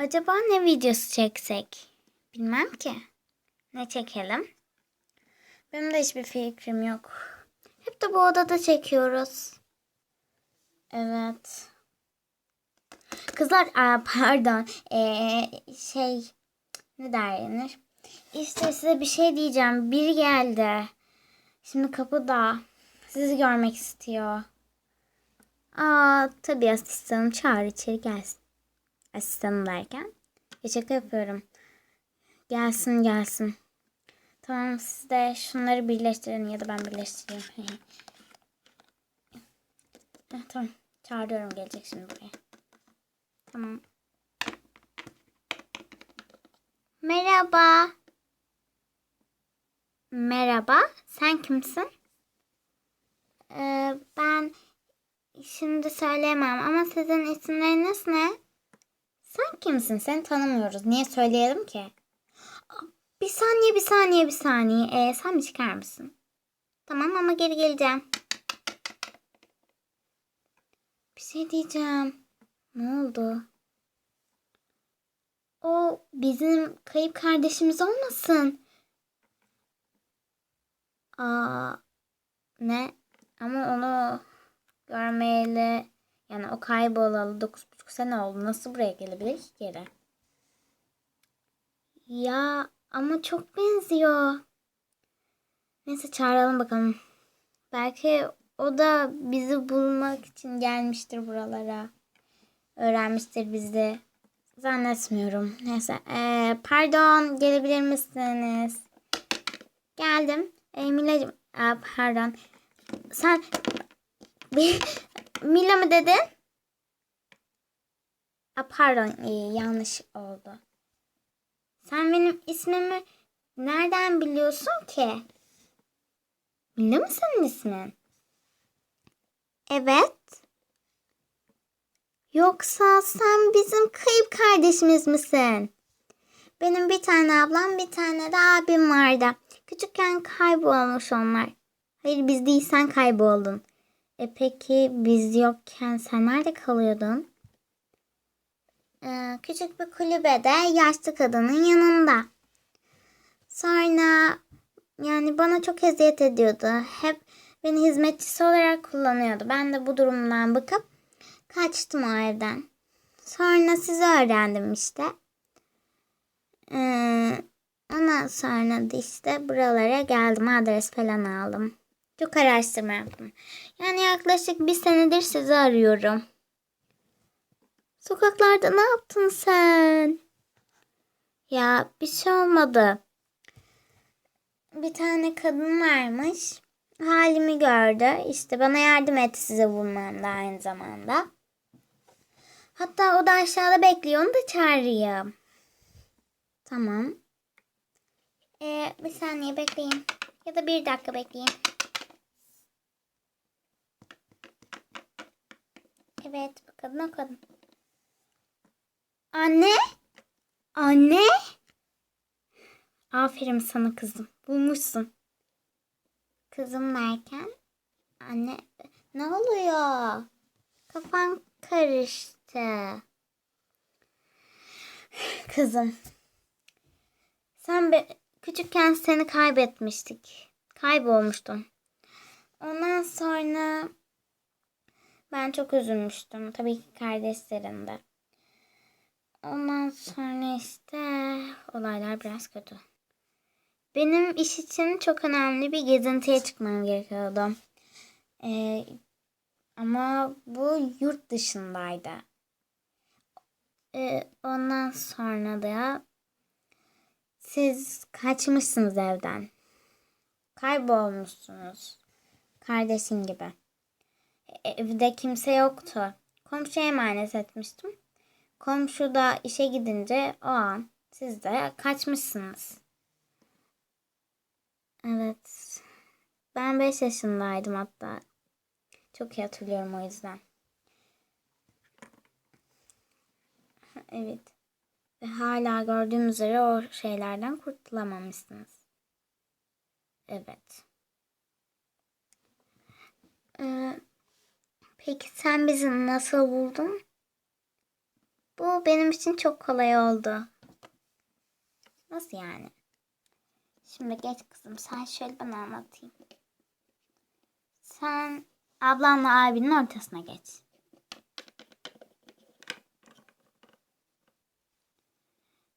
Acaba ne videosu çeksek? Bilmem ki. Ne çekelim? Benim de hiçbir fikrim yok. Hep de bu odada çekiyoruz. Evet. Kızlar, aa, pardon. Ee, şey, ne denir? İşte size bir şey diyeceğim. Biri geldi. Şimdi kapıda. Sizi görmek istiyor. Aa, tabii asistanım çağır içeri gelsin. Asistanım derken. Ya şaka yapıyorum. Gelsin gelsin. Tamam siz de şunları birleştirin ya da ben birleştireyim. Tamam. Çağırıyorum gelecek şimdi buraya. Tamam. Merhaba. Merhaba. Sen kimsin? Ee, ben şimdi söyleyemem ama sizin isimleriniz ne? Sen kimsin? Seni tanımıyoruz. Niye söyleyelim ki? Bir saniye, bir saniye, bir saniye. Ee, sen bir çıkar mısın? Tamam ama geri geleceğim. Bir şey diyeceğim. Ne oldu? O bizim kayıp kardeşimiz olmasın. Aa, ne? Ama onu görmeyeli yani o kaybolalı 9,5 sene oldu. Nasıl buraya gelebilir ki geri? Ya ama çok benziyor. Neyse çağıralım bakalım. Belki o da bizi bulmak için gelmiştir buralara. Öğrenmiştir bizi. Zannetmiyorum. Neyse. Ee, pardon gelebilir misiniz? Geldim. Ee, Mila'cığım. Aa, pardon. Sen Mila mı dedin? Aa, pardon ee, yanlış oldu. Sen benim ismimi nereden biliyorsun ki? Mila mı senin ismin? Evet. Yoksa sen bizim kayıp kardeşimiz misin? Benim bir tane ablam, bir tane de abim vardı. Küçükken kaybolmuş onlar. Hayır biz değil sen kayboldun. E peki biz yokken sen nerede kalıyordun? Ee, küçük bir kulübede yaşlı kadının yanında. Sonra yani bana çok eziyet ediyordu. Hep beni hizmetçisi olarak kullanıyordu. Ben de bu durumdan bıkıp kaçtım o evden. Sonra sizi öğrendim işte. Ee, ondan sonra da işte buralara geldim. Adres falan aldım. Çok araştırma yaptım. Yani yaklaşık bir senedir sizi arıyorum. Sokaklarda ne yaptın sen? Ya bir şey olmadı. Bir tane kadın varmış. Halimi gördü. İşte bana yardım etti size bulmamda aynı zamanda. Hatta o da aşağıda bekliyor. Onu da çağırayım. Tamam. Ee, bir saniye bekleyin. Ya da bir dakika bekleyin. Evet bu kadın o kadın. Anne? Anne? Aferin sana kızım. Bulmuşsun. Kızım derken? Anne ne oluyor? Kafan karıştı. Kızım. Sen be, küçükken seni kaybetmiştik. Kaybolmuştun. Ondan sonra ben çok üzülmüştüm. Tabii ki kardeşlerim de. Ondan sonra işte olaylar biraz kötü. Benim iş için çok önemli bir gezintiye çıkmam gerekiyordu. Ee, ama bu yurt dışındaydı. Ee, ondan sonra da siz kaçmışsınız evden. Kaybolmuşsunuz. Kardeşin gibi. Evde kimse yoktu. Komşuya emanet etmiştim. Komşu da işe gidince o an siz de kaçmışsınız. Evet. Ben 5 yaşındaydım hatta. Çok iyi hatırlıyorum o yüzden. Evet. Ve hala gördüğüm üzere o şeylerden kurtulamamışsınız. Evet. Ee, peki sen bizi nasıl buldun? Bu benim için çok kolay oldu. Nasıl yani? Şimdi geç kızım. Sen şöyle bana anlatayım. Sen ablanla abinin ortasına geç.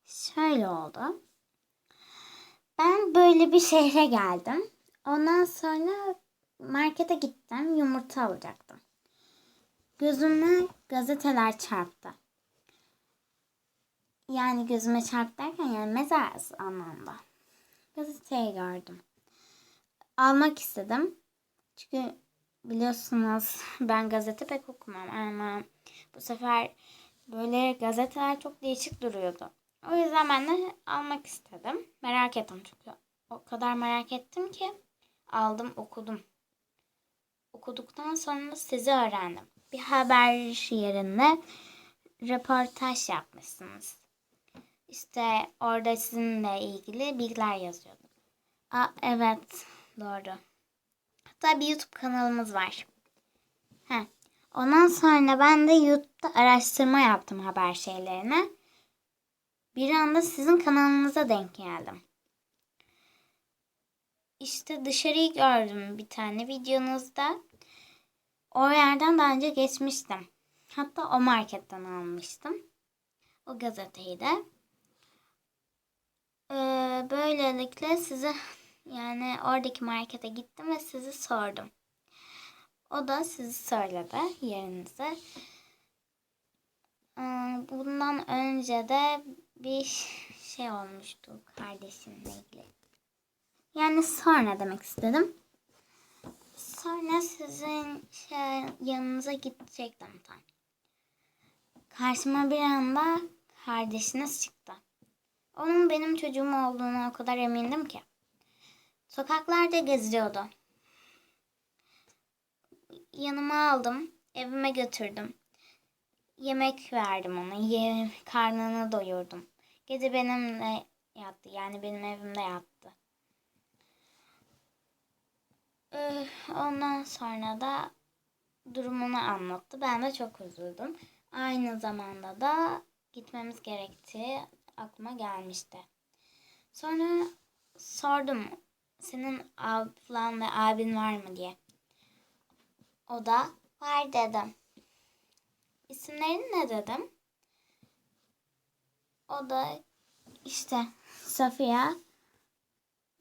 Şöyle oldu. Ben böyle bir şehre geldim. Ondan sonra markete gittim. Yumurta alacaktım. Gözüme gazeteler çarptı. Yani gözüme çarptı derken yani mezar anlamda. Gazeteyi gördüm. Almak istedim. Çünkü biliyorsunuz ben gazete pek okumam ama bu sefer böyle gazeteler çok değişik duruyordu. O yüzden ben de almak istedim. Merak ettim çünkü. O kadar merak ettim ki aldım okudum. Okuduktan sonra sizi öğrendim. Bir haber yerinde röportaj yapmışsınız. İşte orada sizinle ilgili bilgiler yazıyordu. Aa, evet doğru. Hatta bir YouTube kanalımız var. Heh. Ondan sonra ben de YouTube'da araştırma yaptım haber şeylerine. Bir anda sizin kanalınıza denk geldim. İşte dışarıyı gördüm bir tane videonuzda. O yerden daha önce geçmiştim. Hatta o marketten almıştım. O gazeteyi de. Ee, böylelikle size yani oradaki markete gittim ve sizi sordum. O da sizi söyledi yerinize. Ee, bundan önce de bir şey olmuştu kardeşimle ilgili. Yani sonra demek istedim. Sonra sizin şey, yanınıza gidecektim tam. Karşıma bir anda kardeşiniz çıktı. Onun benim çocuğum olduğunu o kadar emindim ki. Sokaklarda geziyordu. Yanıma aldım, evime götürdüm. Yemek verdim ona, ye, karnını doyurdum. Gece benimle yattı, yani benim evimde yattı. Ondan sonra da durumunu anlattı. Ben de çok üzüldüm. Aynı zamanda da gitmemiz gerektiği aklıma gelmişti. Sonra sordum senin ablan ve abin var mı diye. O da var dedim. İsimlerini ne dedim? O da işte Safiye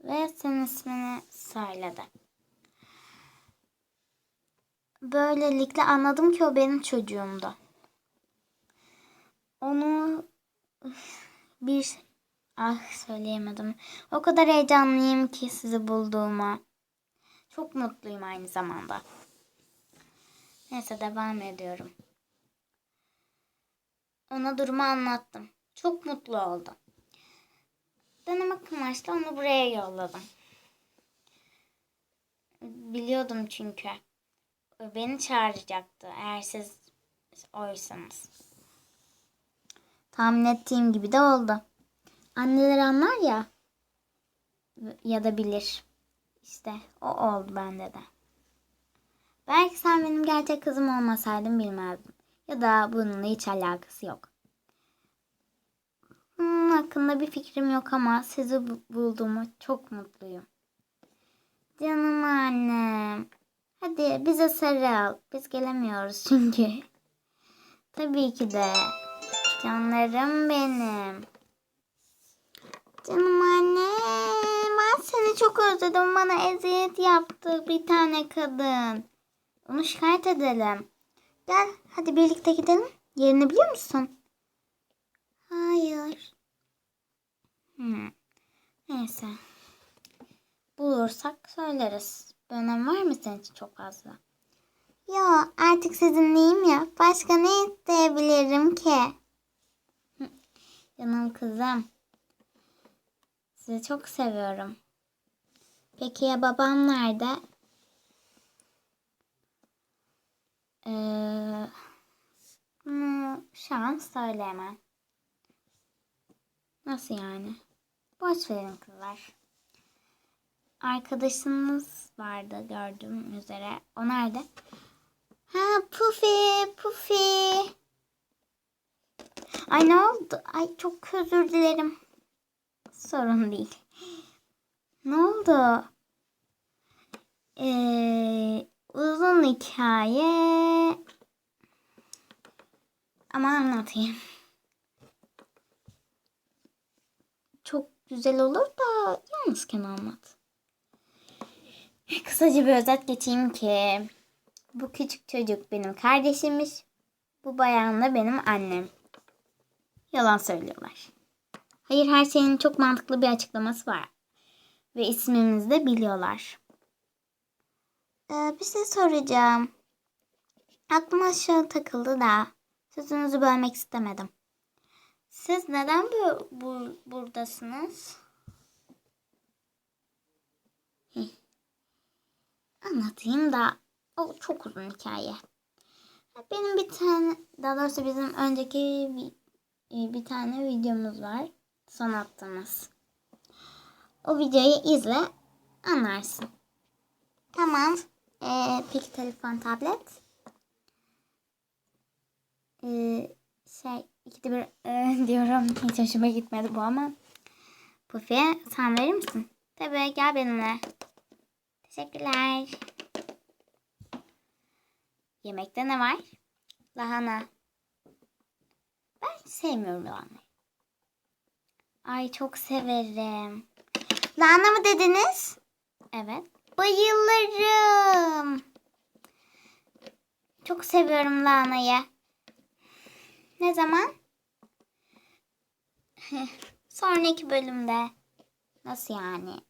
ve senin ismini söyledi. Böylelikle anladım ki o benim çocuğumdu. Onu bir ah söyleyemedim. O kadar heyecanlıyım ki sizi bulduğuma. Çok mutluyum aynı zamanda. Neyse devam ediyorum. Ona durumu anlattım. Çok mutlu oldu. Denemek amaçlı onu buraya yolladım. Biliyordum çünkü. Beni çağıracaktı eğer siz oysanız. Tahmin ettiğim gibi de oldu. Anneler anlar ya ya da bilir. İşte o oldu bende de. Belki sen benim gerçek kızım olmasaydın bilmezdim. Ya da bununla hiç alakası yok. Bunun hakkında bir fikrim yok ama sizi bu- bulduğumu çok mutluyum. Canım annem. Hadi bize sarıl. Biz gelemiyoruz çünkü. Tabii ki de. Canlarım benim. Canım annem. Ben seni çok özledim. Bana eziyet yaptı bir tane kadın. Onu şikayet edelim. Gel hadi birlikte gidelim. Yerini biliyor musun? Hayır. Hmm. Neyse. Bulursak söyleriz. Bir önem var mı senin için çok fazla? Ya artık sizinleyim ya. Başka ne isteyebilirim ki? Canım kızım. Sizi çok seviyorum. Peki ya babam nerede? Ee, şu an söyleyemem. Nasıl yani? Boş verin kızlar. Arkadaşınız vardı gördüğüm üzere. O nerede? Ha Pufi, Pufi. Ay ne oldu? Ay çok özür dilerim. Sorun değil. Ne oldu? Ee, uzun hikaye. Ama anlatayım. Çok güzel olur da yalnızken anlat. Kısaca bir özet geçeyim ki bu küçük çocuk benim kardeşimmiş. Bu bayan da benim annem. Yalan söylüyorlar. Hayır her şeyin çok mantıklı bir açıklaması var. Ve ismimizi de biliyorlar. Ee, bir şey soracağım. Aklıma şu takıldı da sözünüzü bölmek istemedim. Siz neden bu, bu buradasınız? Hih. Anlatayım da o çok uzun hikaye. Benim bir tane daha doğrusu bizim önceki e, bir tane videomuz var. Son attığımız. O videoyu izle anlarsın. Tamam. Ee, peki telefon tablet? Ee, şey ikide bir e, diyorum. Hiç hoşuma gitmedi bu ama. Pufi'ye sen verir misin? Tabii gel benimle. Teşekkürler. Yemekte ne var? Lahana. Sevmiyorum lahana. Ay çok severim. Lahana mı dediniz? Evet. Bayılırım. Çok seviyorum lahanayı. Ne zaman? Sonraki bölümde. Nasıl yani?